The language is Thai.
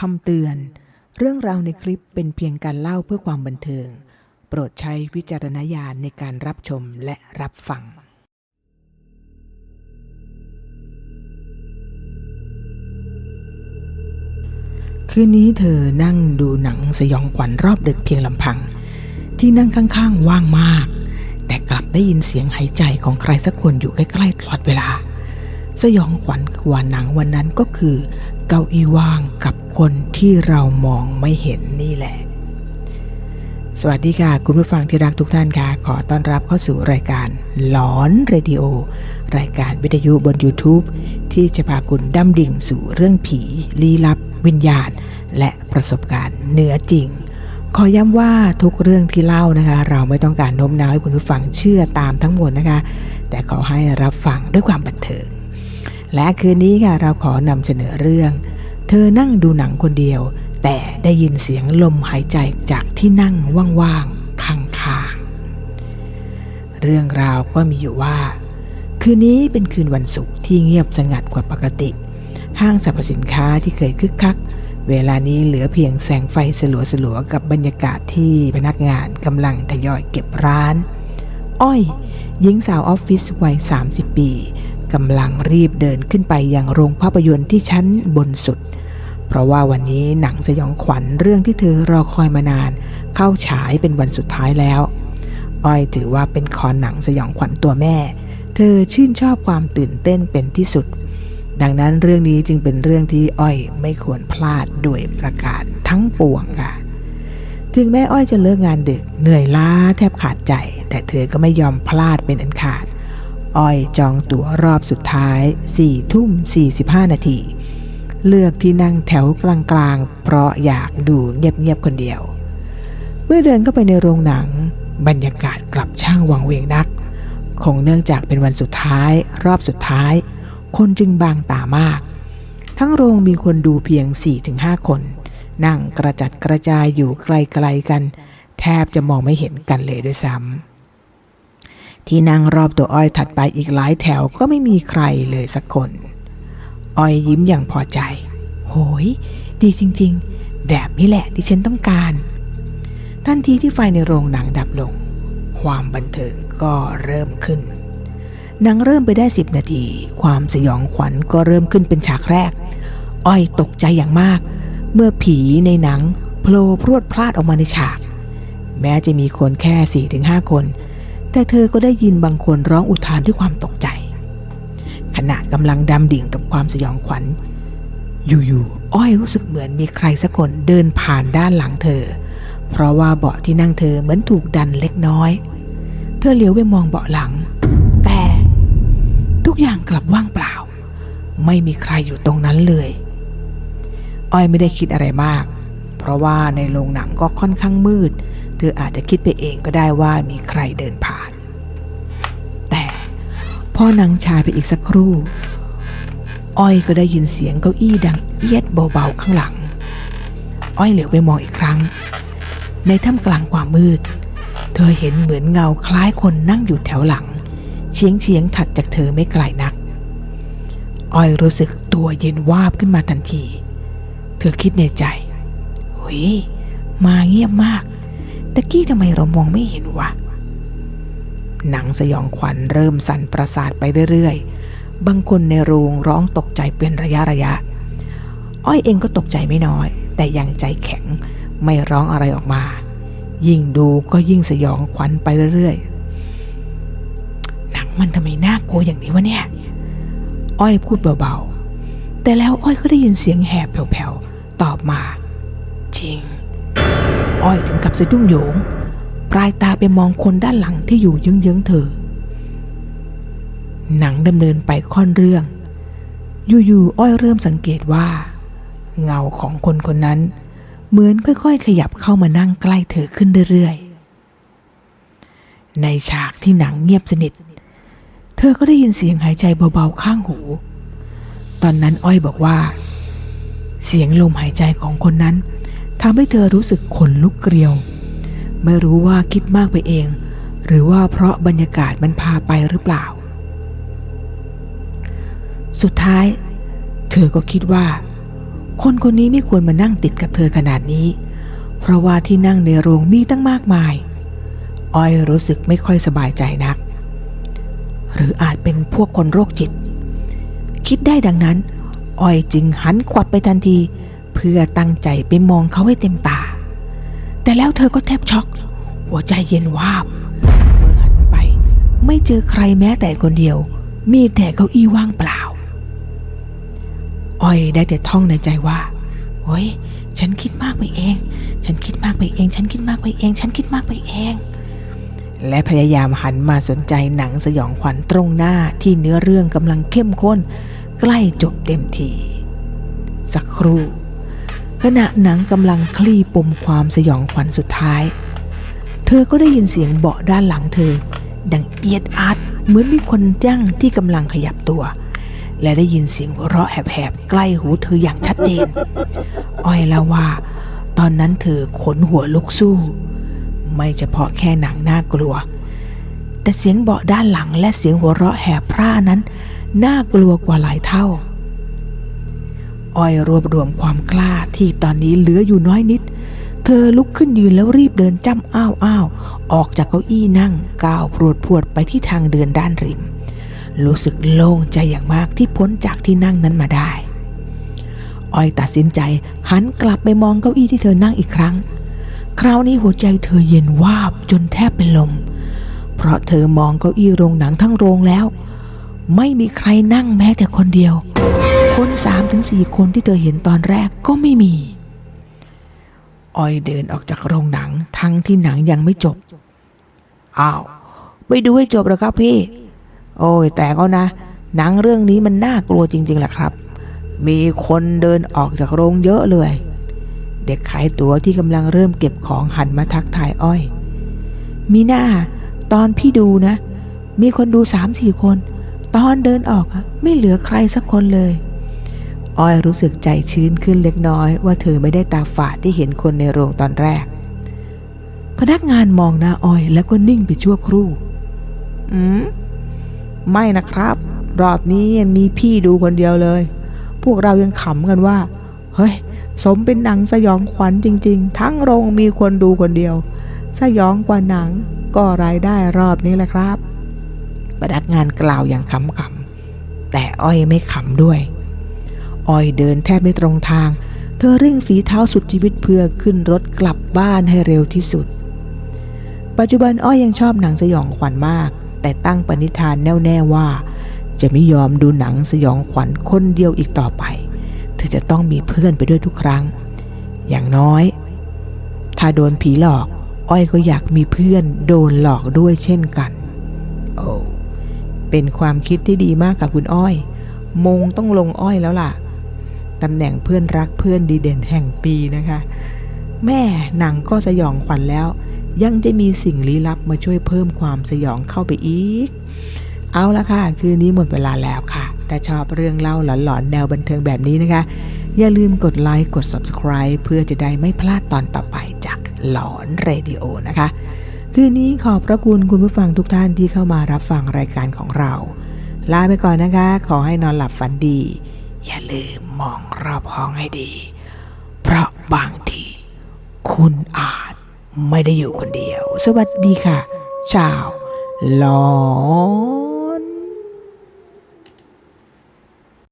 คำเตือน เรื่องราวในคลิปเป็นเพียงการเล่าเพื่อความบันเทิง โปรดใช้วิจารณญาณในการรับชมและรับฟัง คืนนี้เธอนั่งดูหนังสยองขวัญรอบดึกเพียงลำพัง ที่นั่งข้างๆว่างมาก แต่กลับได้ยินเสียงหายใจของใครสักคนอยู่ใกล้ๆตลอดเวลาสยองขวัญกว่าหนังวันนั้นก็คือ เก้าอี้ว่างกับคนที่เรามองไม่เห็นนี่แหละ สวัสดีค่ะคุณผู้ฟังที่รักทุกท่านค่ะ ขอต้อนรับเข้าสู่รายการหลอนเรดิโอ รายการวิทยุบน YouTube ที่จะพาคุณดำดิ่งสู่เรื่องผี ลี้ลับ วิญญาณ และประสบการณ์เนื้อจริง ขอย้ำว่าทุกเรื่องที่เล่านะคะ เราไม่ต้องการโน้มน้าวให้คุณผู้ฟังเชื่อตามทั้งหมดนะคะ แต่ขอให้รับฟังด้วยความบันเทิง และคืนนี้ค่ะเราขอนำเสนอเรื่อง เธอนั่งดูหนังคนเดียว แต่ได้ยินเสียงลมหายใจจากที่นั่งว่างๆข้างๆ เรื่องราวก็มีอยู่ว่า คืนนี้เป็นคืนวันศุกร์ที่เงียบสงัดกว่าปกติ ห้างสรรพสินค้าที่เคยคึกคัก เวลานี้เหลือเพียงแสงไฟสลัวๆกับบรรยากาศที่พนักงานกำลังทยอยเก็บร้าน อ้อยหญิงสาวออฟฟิศวัย 30 ปี กำลังรีบเดินขึ้นไปยังโรงภาพยนตร์ที่ชั้นบนสุด เพราะว่าวันนี้หนังสยองขวัญเรื่องที่เธอรอคอยมานาน เข้าฉายเป็นวันสุดท้ายแล้ว อ้อยถือว่าเป็นคอนหนังสยองขวัญตัวแม่ เธอชื่นชอบความตื่นเต้นเป็นที่สุด ดังนั้นเรื่องนี้จึงเป็นเรื่องที่อ้อยไม่ควรพลาดโดยประการทั้งปวงค่ะถึงแม่อ้อยจะเลิกงานดึกเหนื่อยล้าแทบขาดใจ แต่เธอก็ไม่ยอมพลาดเป็นอันขาด อ้อยจองตั๋วรอบสุดท้าย4ทุ่ม 45 นาที เลือกที่นั่งแถวกลางๆ เพราะอยากดูเงียบๆคนเดียว เมื่อเดินเข้าไปในโรงหนัง บรรยากาศกลับช่างวังเวงนัก คงเนื่องจากเป็นวันสุดท้าย รอบสุดท้าย คนจึงบางตามาก ทั้งโรงมีคนดูเพียง 4-5 คน นั่งกระจัดกระจายอยู่ไกลๆกัน แทบจะมองไม่เห็นกันเลยด้วยซ้ำ ที่นั่งรอบตัวอ้อยถัดไปอีกหลายแถวก็ไม่มีใครเลยสักคน อ้อยยิ้มอย่างพอใจ โหย ดีจริง ๆ แบบนี้แหละที่ฉันต้องการทันทีที่ไฟในโรงหนังดับลง ความบันเทิงก็เริ่มขึ้น หนังเริ่มไปได้สิบนาที ความสยองขวัญก็เริ่มขึ้นเป็นฉากแรก อ้อยตกใจอย่างมาก เมื่อผีในหนังโผล่พรวดพลาดออกมาในฉาก แม้จะมีคนแค่4-5คน แต่เธอก็ได้ยินบางคนร้องอุทานด้วยความตกใจ ขณะกำลังดำดิ่งกับความสยองขวัญ อยู่ๆอ้อยรู้สึกเหมือนมีใครสักคนเดินผ่านด้านหลังเธอ เพราะว่าเบาะที่นั่งเธอเหมือนถูกดันเล็กน้อย เธอเลี้ยวไปมองเบาะหลัง แต่ทุกอย่างกลับว่างเปล่า ไม่มีใครอยู่ตรงนั้นเลย อ้อยไม่ได้คิดอะไรมาก เพราะว่าในโรงหนังก็ค่อนข้างมืด เธออาจจะคิดไปเองก็ได้ว่ามีใครเดินผ่าน แต่พอนังชายไปอีกสักครู่ อ้อยก็ได้ยินเสียงเก้าอี้ดังเอียดเบาๆข้างหลัง อ้อยเหลียวไปมองอีกครั้ง ในท่ามกลางความมืด เธอเห็นเหมือนเงาคล้ายคนนั่งอยู่แถวหลัง เฉียงเฉียงถัดจากเธอไม่ไกลนัก อ้อยรู้สึกตัวเย็นวาบขึ้นมาทันที เธอคิดในใจหุยมาเงียบมาก ตะกี้ทำไมเรามองไม่เห็นวะ หนังสยองขวัญเริ่มสั่นประสาทไปเรื่อยๆ บางคนในโรงร้องตกใจเป็นระยะระยะ อ้อยเองก็ตกใจไม่น้อย แต่ยังใจแข็งไม่ร้องอะไรออกมา ยิ่งดูก็ยิ่งสยองขวัญไปเรื่อยๆ หนังมันทำไมน่ากลัวอย่างนี้วะเนี่ย อ้อยพูดเบาๆ แต่แล้วอ้อยก็ได้ยินเสียงแหบแผ่วๆ ตอบมา จริง อ้อยถึงกับสะดุ้งโหยง ปลายตาไปมองคนด้านหลังที่อยู่เยื้องๆเธอ หนังดำเนินไปค่อนเรื่อง อยู่ๆอ้อยเริ่มสังเกตว่า เงาของคนคนนั้น เหมือนค่อยๆ ขยับเข้ามานั่งใกล้เธอขึ้นเรื่อยๆ ในฉากที่หนังเงียบสนิท เธอก็ได้ยินเสียงหายใจเบาๆข้างหู ตอนนั้นอ้อยบอกว่า เสียงลมหายใจของคนนั้น ทำให้เธอรู้สึกขนลุกเกลียว ไม่รู้ว่าคิดมากไปเอง หรือว่าเพราะบรรยากาศมันพาไปหรือเปล่า สุดท้าย เธอก็คิดว่า คนคนนี้ไม่ควรมานั่งติดกับเธอขนาดนี้ เพราะว่าที่นั่งในโรงมีตั้งมากมาย อ้อยรู้สึกไม่ค่อยสบายใจนัก หรืออาจเป็นพวกคนโรคจิต คิดได้ดังนั้นอ้อยจึงหันขวับไปทันที พื่อตั้งใจไปมองเขาให้เต็มตา แต่แล้วเธอก็แทบช็อก หัวใจเย็นวาบ เมื่อหันไป ไม่เจอใครแม้แต่คนเดียว มีแต่เก้าอี้ว่างเปล่า อ้อยได้แต่ท่องในใจว่าโอ้ยฉันคิดมากไปเอง ฉันคิดมากไปเอง ฉันคิดมากไปเอง ฉันคิดมากไปเอง และพยายามหันมาสนใจหนังสยองขวัญตรงหน้าที่เนื้อเรื่องกำลังเข้มข้น ใกล้จบเต็มที สักครู่ ขณะหนังกำลังคลี่ปมความสยองขวัญสุดท้าย เธอก็ได้ยินเสียงเบาะด้านหลังเธอ ดังเอียดอาร์ตเหมือนมีคนยั่งที่กำลังขยับตัว และได้ยินเสียงหัวเราะแหบๆใกล้หูเธออย่างชัดเจน อ้อยเล่าว่า ตอนนั้นเธอขนหัวลุกสู้ ไม่เฉพาะแค่หนังน่ากลัว แต่เสียงเบาะด้านหลังและเสียงหัวเราะแหบพร่านั้น น่ากลัวกว่าหลายเท่า อ้อยรวบรวมความกล้าที่ตอนนี้เหลืออยู่น้อยนิด เธอลุกขึ้นยืนแล้วรีบเดินจ้ำอ้าวอ้าวออกจากเก้าอี้นั่งก้าวพรวดพรวดไปที่ทางเดินด้านริม รู้สึกโล่งใจอย่างมากที่พ้นจากที่นั่งนั้นมาได้ อ้อยตัดสินใจหันกลับไปมองเก้าอี้ที่เธอนั่งอีกครั้ง คราวนี้หัวใจเธอเย็นวาบจนแทบเป็นลม เพราะเธอมองเก้าอี้โรงหนังทั้งโรงแล้ว ไม่มีใครนั่งแม้แต่คนเดียว คนสามถึงสี่คนที่เธอเห็นตอนแรกก็ไม่มีอ้อยเดินออกจากโรงหนังทั้งที่หนังยังไม่จบ อ้าว ไม่ดูให้จบหรอครับพี่ โอ้ย แต่ก็นะ หนังเรื่องนี้มันน่ากลัวจริงๆแหละครับ มีคนเดินออกจากโรงเยอะเลย เด็กขายตั๋วที่กำลังเริ่มเก็บของหันมาทักทายอ้อย มีหน้า ตอนพี่ดูนะ มีคนดูสามสี่คน ตอนเดินออกอะไม่เหลือใครสักคนเลย อ้อยรู้สึกใจชื้นขึ้นเล็กน้อยว่าเธอไม่ได้ตาฝาดที่เห็นคนในโรงตอนแรก พนักงานมองหน้าอ้อยแล้วก็นิ่งไปชั่วครู่ อืม ไม่นะครับ รอบนี้ยังมีพี่ดูคนเดียวเลย พวกเรายังขำกันว่า เฮ้ย สมเป็นหนังสยองขวัญจริง ๆ ทั้งโรงมีคนดูคนเดียว สยองกว่าหนังก็รายได้รอบนี้แหละครับ พนักงานกล่าวอย่างขำๆแต่อ้อยไม่ขำด้วย อ้อยเดินแทบไม่ตรงทาง เธอเร่งฝีเท้าสุดชีวิตเพื่อขึ้นรถกลับบ้านให้เร็วที่สุด ปัจจุบันอ้อยยังชอบหนังสยองขวัญมาก แต่ตั้งปณิธานแน่วแน่ว่า จะไม่ยอมดูหนังสยองขวัญคนเดียวอีกต่อไป เธอจะต้องมีเพื่อนไปด้วยทุกครั้ง อย่างน้อย ถ้าโดนผีหลอก อ้อยก็อยากมีเพื่อนโดนหลอกด้วยเช่นกัน โอ้เป็นความคิดที่ดีมากค่ะคุณอ้อย มงต้องลงอ้อยแล้วล่ะ ตำแหน่งเพื่อนรักเพื่อนดีเด่นแห่งปีนะคะ แม่หนังก็สยองขวัญแล้ว ยังจะมีสิ่งลี้ลับมาช่วยเพิ่มความสยองเข้าไปอีก เอาละค่ะ คืนนี้หมดเวลาแล้วค่ะ แต่ชอบเรื่องเล่าหลอนๆ แนวบันเทิงแบบนี้นะคะ อย่าลืมกดไลค์กด Subscribe เพื่อจะได้ไม่พลาดตอนต่อไปจากหลอนเรดิโอนะคะคืนนี้ขอบพระคุณคุณผู้ฟังทุกท่านที่เข้ามารับฟังรายการของเรา ลาไปก่อนนะคะ ขอให้นอนหลับฝันดี อย่าลืมมองรอบห้องให้ดี เพราะบางที คุณอาจไม่ได้อยู่คนเดียว สวัสดีค่ะ ชาวลอ